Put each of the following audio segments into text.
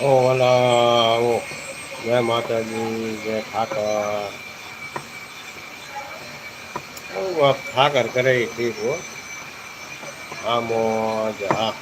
ઓલા ઓ. જય માતાજી જય ઠાકર. ઠાકર કરે ઠીક હો. આમો હા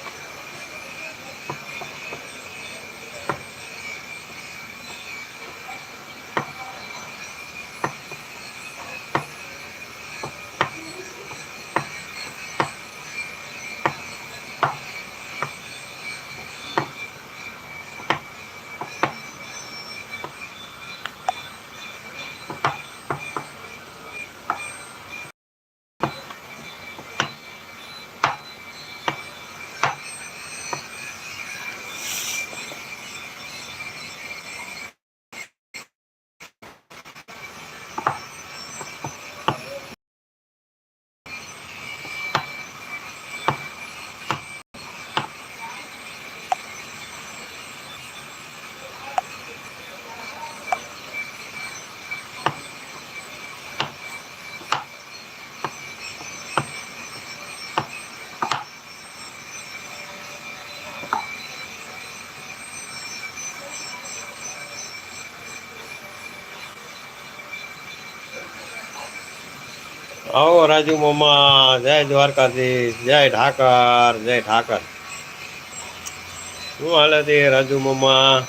આવો રાજુ મામા જય દ્વારકાધીશ, જય ઠાકર જય ઠાકર શું હાલે તે રાજુ મામા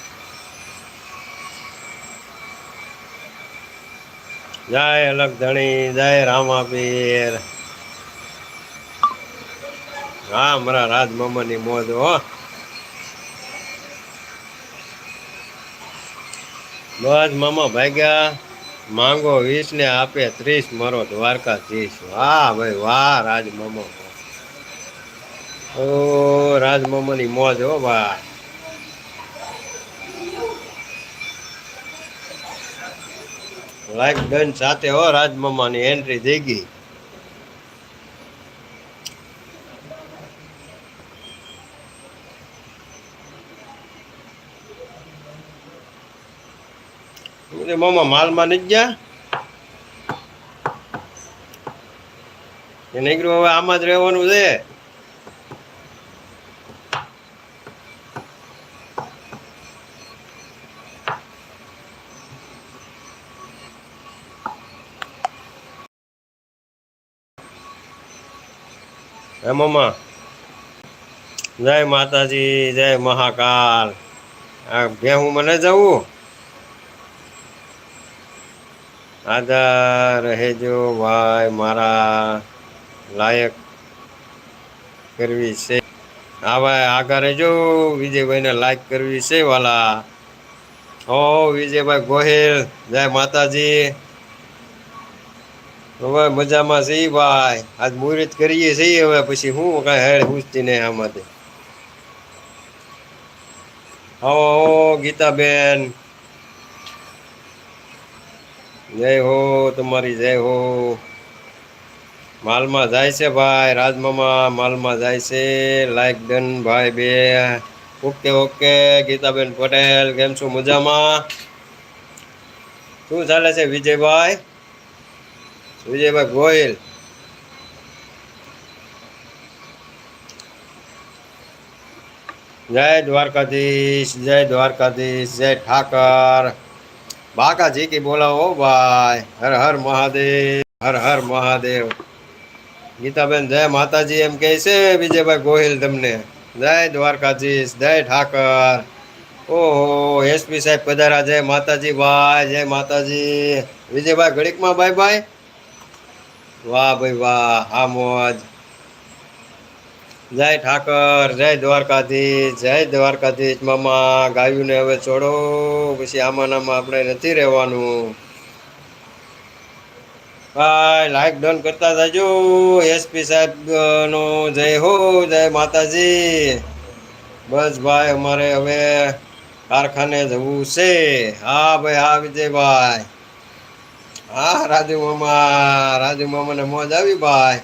જય અલગ ધણી જય રામાપીર. હા, મારા રાજ મામાની મોજ હો. બસ, મામા ભાગ્યા. માંગો વીસ ને આપે ત્રીસ, મારો દ્વારકાધીશ. વાહ ભાઈ, વાહ, રાજમામો. ઓ, રાજમામાની મોજ હો ભાઈ. લાઈક ડન સાથે હો રાજમામાની એન્ટ્રી થઈ ગઈ. મામા માલમાં નથી ગયા. એ નીકળ્યું હવે આમાં જ રહેવાનું છે. હે મમ્મા જય માતાજી, જય મહાકાલ. આ ભેહું મને જવું? આધાર રહેજો ભાઈ મારા લાયક કરવી છે. હા ભાઈ, આગળ રહેજો. વિજયભાઈને લાયક કરવી છે વાલા. હો, વિજયભાઈ ગોહિલ, જય માતાજી. હવે મજામાં છે ભાઈ. આજ મુહૂર્ત કરીએ છીએ હવે, પછી હું કાંઈ હેડ પૂછતી નહીં આમાંથી હો, ગીતાબેન. જય હો તમારી, જય હો. માલમાં જાય છે ભાઈ, રાજમામા માલમાં જાય છે. લાઈક ડન ભાઈ બે. ઓકે ઓકે, ગીતાબેન પટેલ, કેમ છો મજામાં? શું ચાલે છે વિજયભાઈ? વિજયભાઈ ગોયલ જય દ્વારકાધીશ જય દ્વારકાધીશ, જય ઠાકર. બાકાજી કી બોલાવો, ભાઈ. હર હર મહાદેવ, હર હર મહાદેવ. ગીતાબેન, જય માતાજી એમ કહે છે વિજયભાઈ ગોહિલ તમને. જય દ્વારકાધીશ, જય ઠાકર. ઓહો એસપી સાહેબ પધારા જય માતાજી, ભાઈ, જય માતાજી. વિજયભાઈ, ઘડીકમાં બાય બાય વાહ ભાઈ, વાહ હા મોજ. જય ઠાકર, જય દ્વારકાધીશ જય દ્વારકાધીશ, મામા, ગાયુંને હવે છોડો. પછી આમાં આપણે નથી રહેવાનું. ભાઈ લાઈક ડન કરતા જજો. એસપી સાહેબ નો જય હો, જય માતાજી. બસ ભાઈ, અમારે હવે કારખાને જવું છે. હા ભાઈ, હા વિજયભાઈ. હા, રાજુ મામા, રાજુ મામાને મોજ આવી ભાઈ.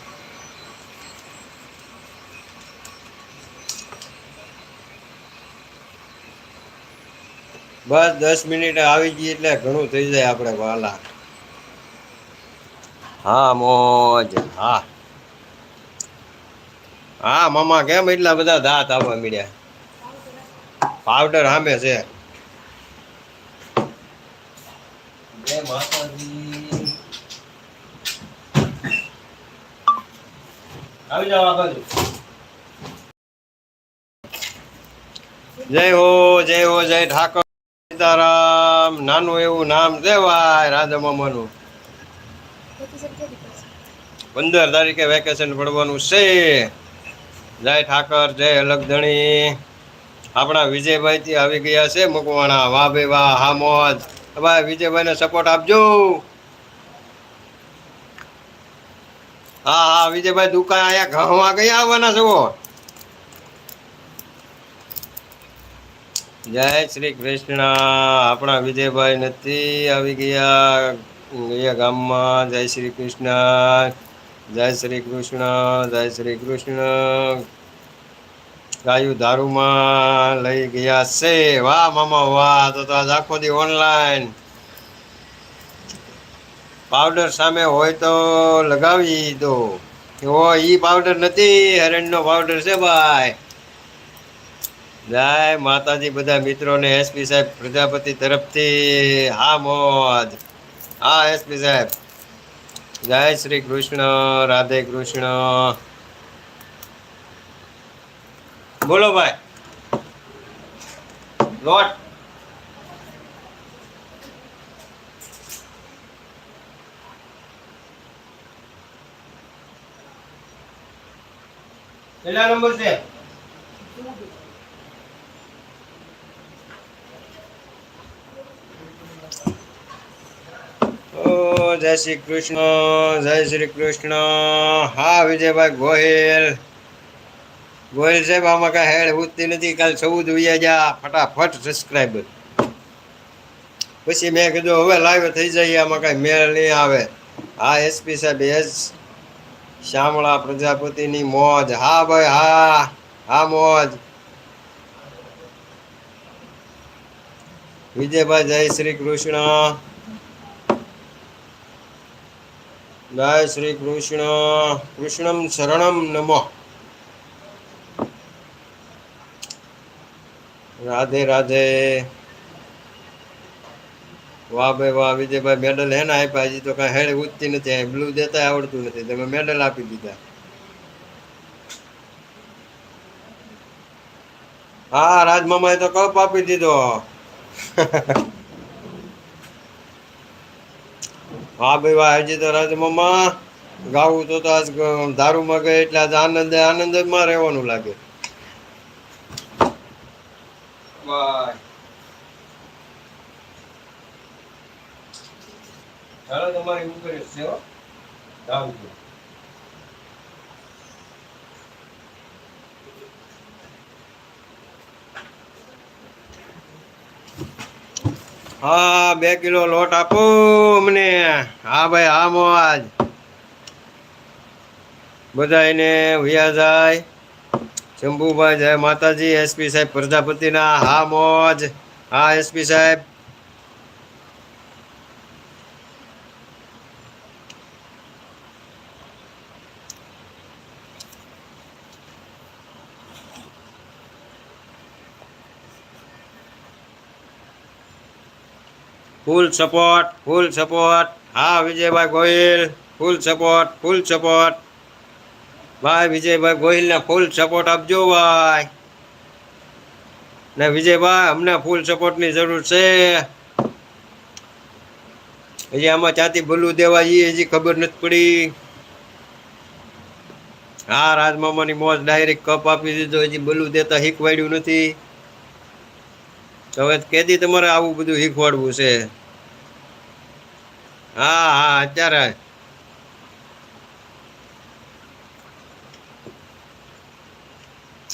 બસ દસ મિનિટ આવી ગઈ એટલે ઘણું થઈ જાય આપણે વાલા. હા મોજ. હા. હા મામા કેમ એટલા બધા દાંત આવવા મળ્યા પાવડર સામે છે. આવી જાઓ આ બાજુ જય હો જય હો જય ઠાકોર. સીતારામ, નાનું એવું નામ દેવાય રાધા મામાનું. પંદર તારીખે વેકેશન પડવાનું છે. જય ઠાકર, જય અલગધણી. આપણા વિજયભાઈ થી આવી ગયા છે મકવાણા. વાહ ભાઈ વાહ, હા મોજ. ભાઈ વિજયભાઈ ને સપોર્ટ આપજો. હા હા, વિજયભાઈ દુકાન અહીંયા ઘઉં ગયા આવવાના છો. જય શ્રી કૃષ્ણ. આપણા વિજયભાઈ નથી આવી ગયા. ગયા ગામમાં જય શ્રી કૃષ્ણ. જય શ્રી કૃષ્ણ, જય શ્રી કૃષ્ણ. ગાયું દારૂમાં લઈ ગયા છે. વાહ મામા, વાહ. તો આજ આખો દી ઓનલાઈન પાવડર સામે હોય તો લગાવી દો. એવો ઈ પાવડર નથી. હરણનો પાવડર છે ભાઈ. જય, માતાજી બધા મિત્રોને એસપી સાહેબ પ્રજાપતિ તરફથી હા મોજ. હા, એસપી સાહેબ. જય શ્રી કૃષ્ણ, રાધે કૃષ્ણ. બોલો ભાઈ. લોટ કેટલા નંબર છે? જય શ્રી કૃષ્ણ, જય શ્રી કૃષ્ણ. હા, વિજયભાઈ ગોહિલ. ગોહિલ સાહેબ, આમાં કાંઈ હેડ ઉઠતી નથી, કાલ ચૌદ વ્યા જા ફટાફટ સબસ્ક્રાઈબર પછી મેં કીધું, હવે લાઈવ થઈ જાય, આમાં કાંઈ મેળ નહીં આવે. હા એસપી સાહેબ એસ શામળા પ્રજાપતિની મોજ. હા, ભાઈ, હા હા, મોજ. વિજયભાઈ, જય શ્રી કૃષ્ણ. જય શ્રી કૃષ્ણ. કૃષ્ણમ શરણમ નમો. રાધે રાધે. વાહ ભાઈ, વાહ, વિજયભાઈ મેડલ હે ને આપ્યા, હજી તો કઈ હેડ ઉઠતી નથી બ્લુ દેતા આવડતું નથી, તમે મેડલ આપી દીધા. હા, રાજમામાએ તો કપ આપી દીધો. હા ભાઈ, વાહ, હજી તો રાજમામા ગાવું તો આજ દારૂમાં ગયે એટલે આજ આનંદ આનંદમાં રહેવાનું લાગે. ચાલો તમારી ઉપર છે હો હા, બે કિલો લોટ આપો અમને. હા ભાઈ, હા મોજ બધા એને વ્યા જાય. શંભુભાઈ જય માતાજી. એસપી સાહેબ, પ્રજાપતિના. હા મોજ હા, એસપી સાહેબ. ફૂલ સપોર્ટ ફૂલ સપોર્ટ હા, Vijaybhai Gohil full support full support ભાઈ, વિજયભાઈ ગોહિલને ફૂલ સપોર્ટ આપજો ભાઈ. ને વિજયભાઈ, અમને ફૂલ સપોર્ટની જરૂર છે. હજી આમાં ચાતી ભલું દેવા એ હજી ખબર નથી પડી. હા, રાજમામાની મોજ ડાયરેક્ટ કપ આપી દીધો, હજી ભૂલું દેતા શીખવાડ્યું નથી. હવે કેદી તમારે આવું બધું શીખવાડવું છે? હા હા, અત્યારે.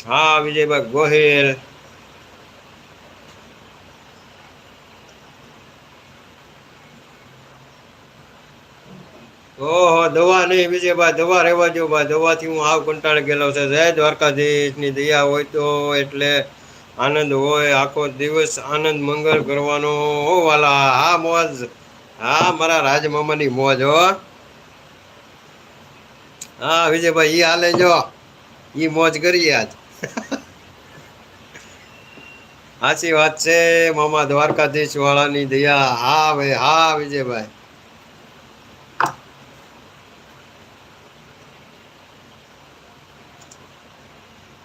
હા, વિજયભાઈ, ગોહિલ. ઓહો, દવા નહીં, વિજયભાઈ, દવા રહેવા જો ભાઈ. દવાથી હું આવ કંટાળી ગયેલો છે. જય દ્વારકાધીશની દયા હોય તો એટલે આનંદ હોય, આખો દિવસ આનંદ મંગળ કરવાનો. હો વાલા હા મોજ હા મારા રાજમામાની મોજ, હો. હા, વિજયભાઈ, ઈ હાલે જો. ઈ મોજ કરીએ આજ. સાચી વાત છે, મામા દ્વારકાધીશ વાળાની દયા. હા ભાઈ હા, વિજયભાઈ.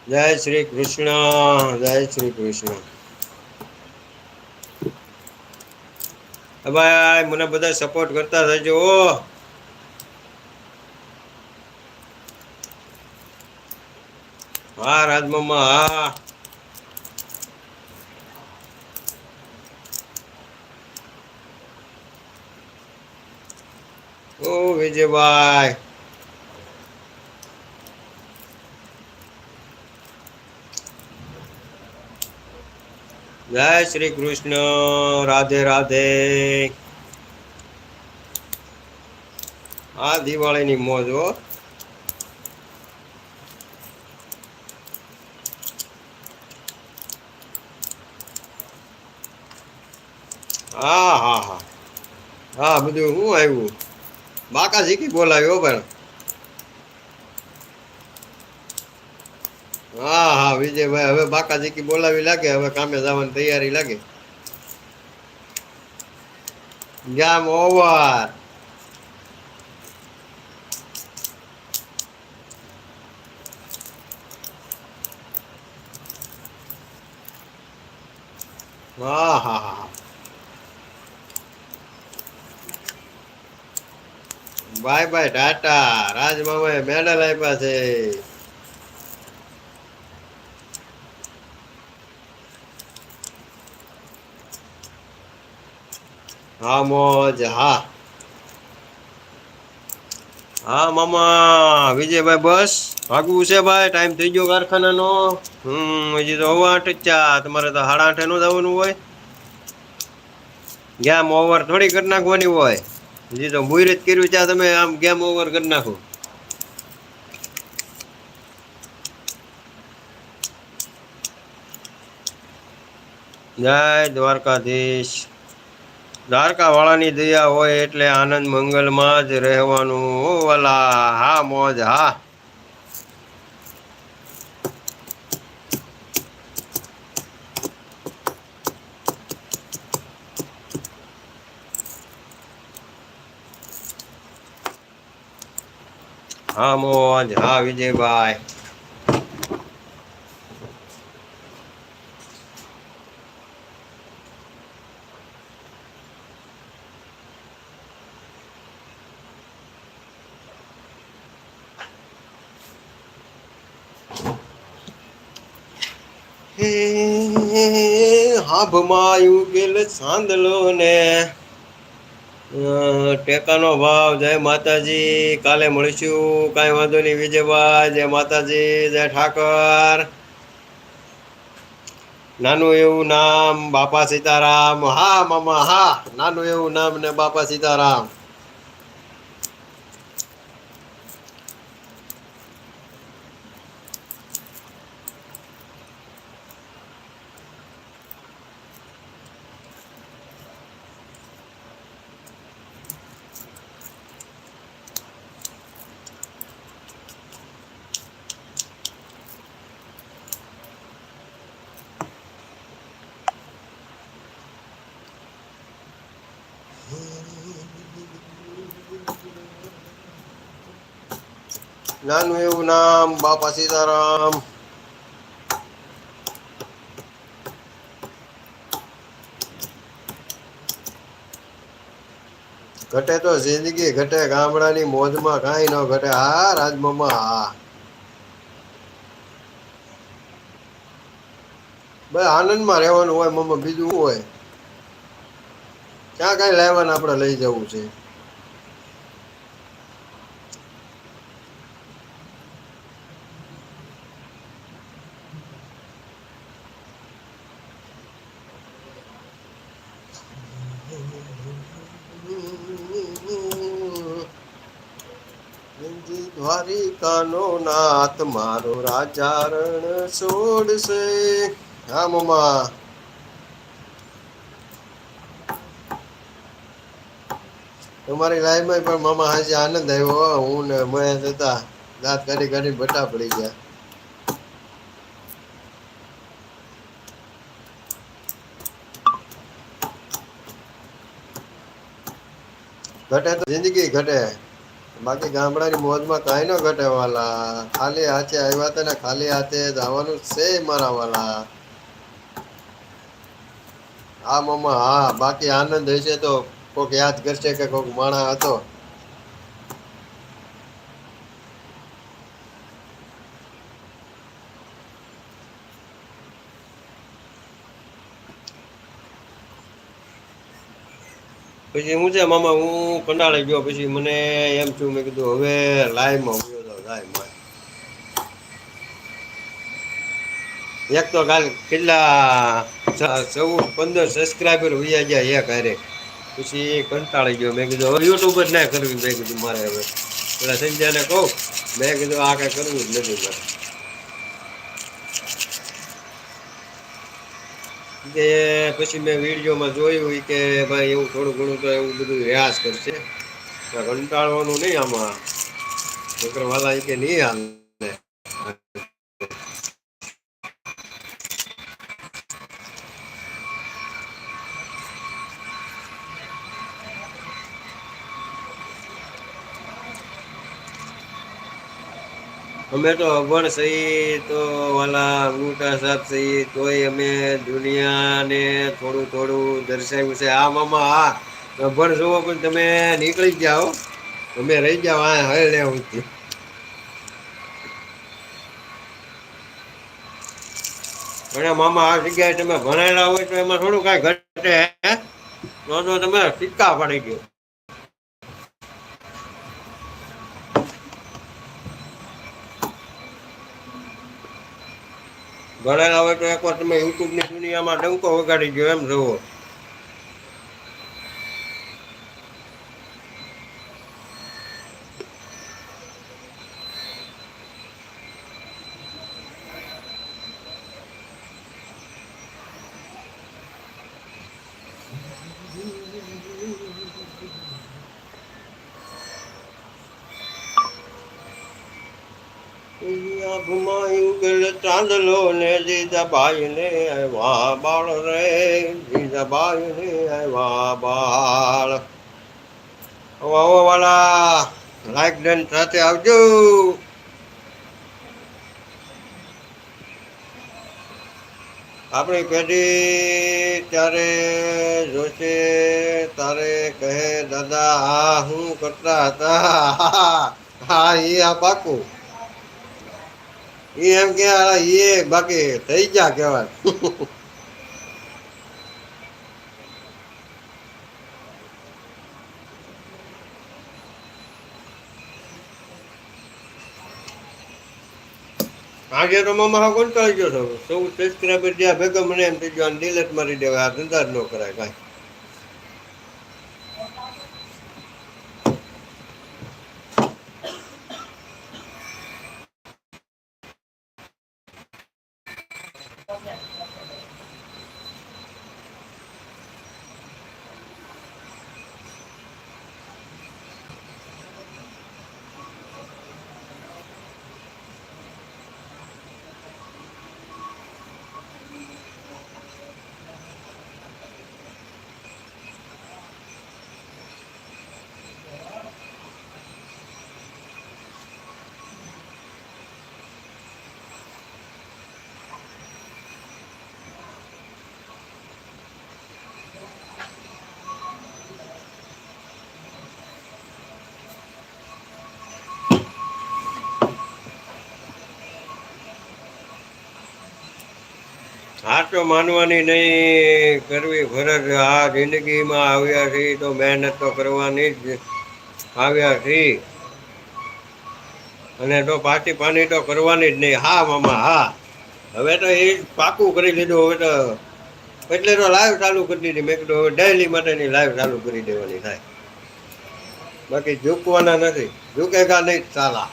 જય શ્રી કૃષ્ણ, જય શ્રી કૃષ્ણ. ભાઈ મને બધા સપોર્ટ કરતા થજો હા. રાજમામા હા. ઓ વિજયભાઈ. જય શ્રી કૃષ્ણ, રાધે રાધે. આ દિવાળીની મોજ હો. હા હા હા. હા, બધું શું આવ્યું? બાકા શીખી બોલાવ્યો પણ હા હા વિજયભાઈ હવે બાકા શીખી બોલાવી લાગે, હવે કામે જવાની તૈયારી લાગે. જામ ઓવર. હા હા હા. Bye bye, tata. રાજ મામાએ મેડલ આપ્યા છે. હા, મોજ, હા. હા, મામા, વિજયભાઈ બસ. ભાગવું છે ભાઈ ટાઈમ થઈ ગયો કારખાનાનો. હમ, હજી તો હવા આઠ ચા તમારે તો સાડા આઠે નું જવાનું હોય. ગેમ ઓવર થોડી કરી નાખવાની હોય. હજી તો મુહૂર્ત કર્યું ચા તમે આમ ગેમ ઓવર કરી નાખો. જય દ્વારકાધીશ. દ્વારકા વાળાની દયા હોય એટલે આનંદ મંગલમાં જ રહેવાનું. વાલા, હા, મોજ, હા. હા, મોજ, હા, વિજયભાઈ હે હાભમાં ઉકેલ સાંદલો ને. ટેકાનો ભાવ, જય માતાજી, કાલે મળીશું, કાંઈ વાંધો નહીં વિજયભાઈ જય માતાજી, જય ઠાકર. નાનું એવું નામ બાપા સીતારામ. હા, મામા, હા, નાનું એવું નામ ને બાપા સીતારામ. નાનું એવું નામ, બાપા સીતારામ. ઘટે તો જિંદગી, ઘટે ગામડાની મોજમાં, કાંઈ ન ઘટે. હા, રાજમામા, હા. બસ આનંદમાં રહેવાનું હોય, મમ્મા, બીજું હોય? ક્યાં કાંઈ લેવાને આપણે લઈ જવું છે. દ્વારિકાનો નાથ, મારો રાજારણ છોડશે. હા મમા તમારી લાઈફમાં પણ મામા આજે આનંદ આવ્યો. હું ને મહેશ થતા દાંત કાઢી કાઢી બટા પડી ગયા. ઘટે તો જિંદગી ઘટે. બાકી ગામડાની મોજમાં કાંઈ ન ઘટે વાલા. ખાલી હાથે આવ્યા હતા ને ખાલી હાથે જવાનું છે મારા વાલા. હા, મમ્મા, હા, બાકી આનંદ હશે તો કોક યાદ કરશે કે કોક માણા હતો. પછી હું છે, મામા, હું કંટાળી ગયો, પછી મને એમ થયું, મેં કીધું, હવે લાઈવમાં ગયો તો લાઈવમાં એક તો કાલ કેટલા ચૌદ, પંદર સબસ્ક્રાઈબર વૈયા ગયા એક હારે પછી કંટાળી ગયો, મેં કીધું, હવે યુટ્યુબ જ ના કરવી. મેં કીધું, મારે હવે પેલા સંજયને કહું. મેં કીધું, આ કાંઈ કરવું જ નથી મારે. કે પછી મેં વિડીયોમાં જોયું કે ભાઈ એવું થોડું ઘણું તો એવું બધું રિયાઝ કરશે. કંટાળવાનું નહીં આમાં. છોકરવાલા કે નહીં હાલ. અમે તો અભણ સહી તો વાલા મોટા સાહેબ સહી તોય અમે દુનિયાને થોડું થોડું દર્શાવ્યું છે. આ મામા આ અભણ જોવો પણ તમે નીકળી જાઓ. અમે રહી જાઓ આ હવે લેવું અને મામા, આ જગ્યાએ તમે ભણેલા હોય તો એમાં થોડું કાંઈ ઘટે તો તમે સિક્કા પડી ગયો. ભણેલા હોય તો એકવાર તમે યુટ્યુબની દુનિયામાં ડંકો વગાડી ગયો એમ જુઓ. જીજાબાઈ ને આવ્યા બાળ રે જીજાબાઈને આવ્યા બાળ. આવો વાલા લાઈક ડન સાથે આવજો. આપણી પેઢી ત્યારે જોશે, તારે કહે, દાદા હા હું કરતા હતા? હા, એ આ પાકું. એ એમ કે એ બાકી થઈ જા કહેવાય. આજે તો મામા ચાલી ગયો છો સૌ સબસ્ક્રાઈબર જ્યાં ભેગો મને એમ થઈ ગયો ડિલેટ મારી દેવાય, આ ધંધા જ ન કરાય કાંઈ. હાર તો માનવાની નહીં, કરવી ફરજ આ જિંદગીમાં આવ્યા છીએ તો મહેનત તો કરવાની જ આવ્યા છીએ. અને તો પાછી પાણી તો કરવાની જ નહીં. હા, મામા, હા. હવે તો એ પાકું કરી લીધું હવે તો એટલે તો લાઈવ ચાલુ કરી દીધી. મેં કીધું, હવે ડેલી માટેની લાઈવ ચાલુ કરી દેવાની થાય. બાકી ઝૂકવાના નથી. ઝૂકેગા નહીં ચાલા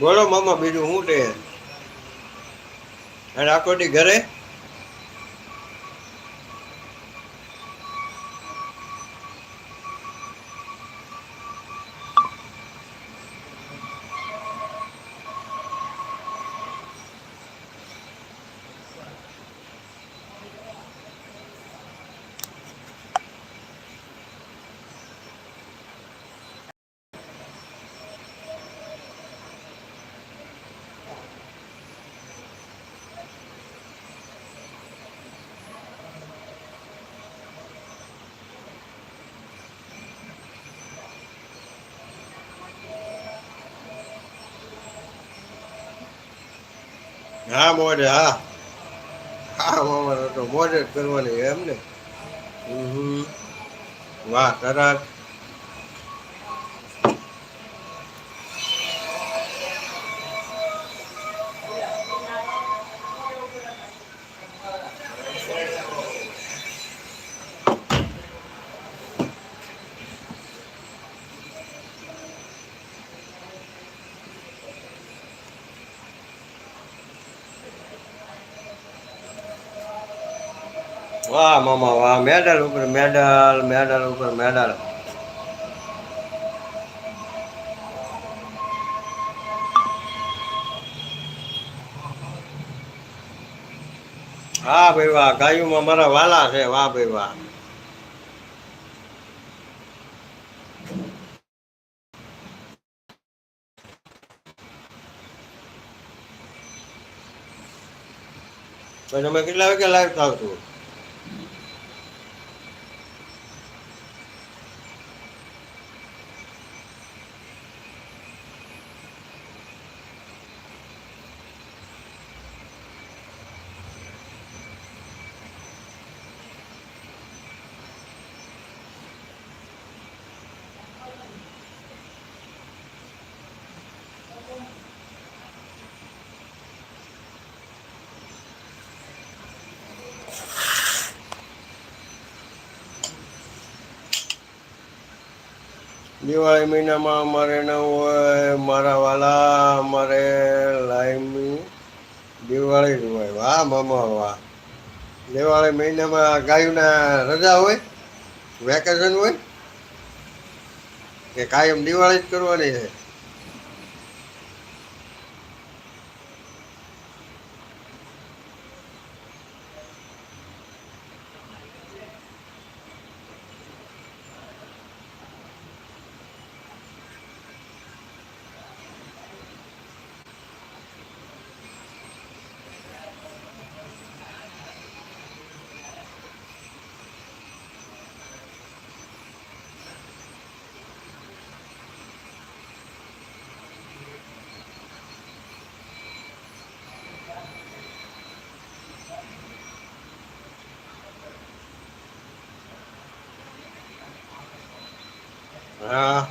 બોલો મામા બીજું શું છે? અને આખો ઘરે? હા મોજે હા. હા મામા તો મોજે જ કરવાની એમ ને? હમ. વાહ સરસ વાહ, મામા, વાહ. મેડલ ઉપર મેડલ મેડલ ઉપર મેડલ. હા ભાઈ વાહ, ગાયુમાં મારા વાલા છે. વાહ ભાઈ વાહ. તમે કેટલા વાગે લાઈવ થાવ છો? દિવાળી મહિનામાં અમારે ન હોય, મારા વાલા, અમારે લાઈમી દિવાળી જ હોય. વાહ, મામા, વાહ. દિવાળી મહિનામાં ગાયુના રજા હોય વેકેશન હોય, કે કાયમ દિવાળી જ કરવાની છે? હા.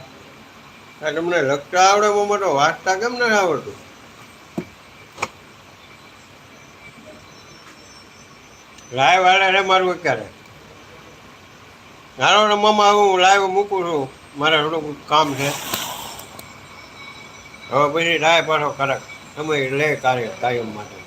તમને લખતા આવડે બહુ મોટો વાંચતા કેમ નથી આવડતું? લાઈવ હાલે રે મારું અત્યારે. હાલો ને મામા, હું લાઈવ મૂકું છું. મારે થોડુંક કામ છે. હવે પછી લાય પાછો ખરેખ સમય લે કાર્ય કાયમ માટે.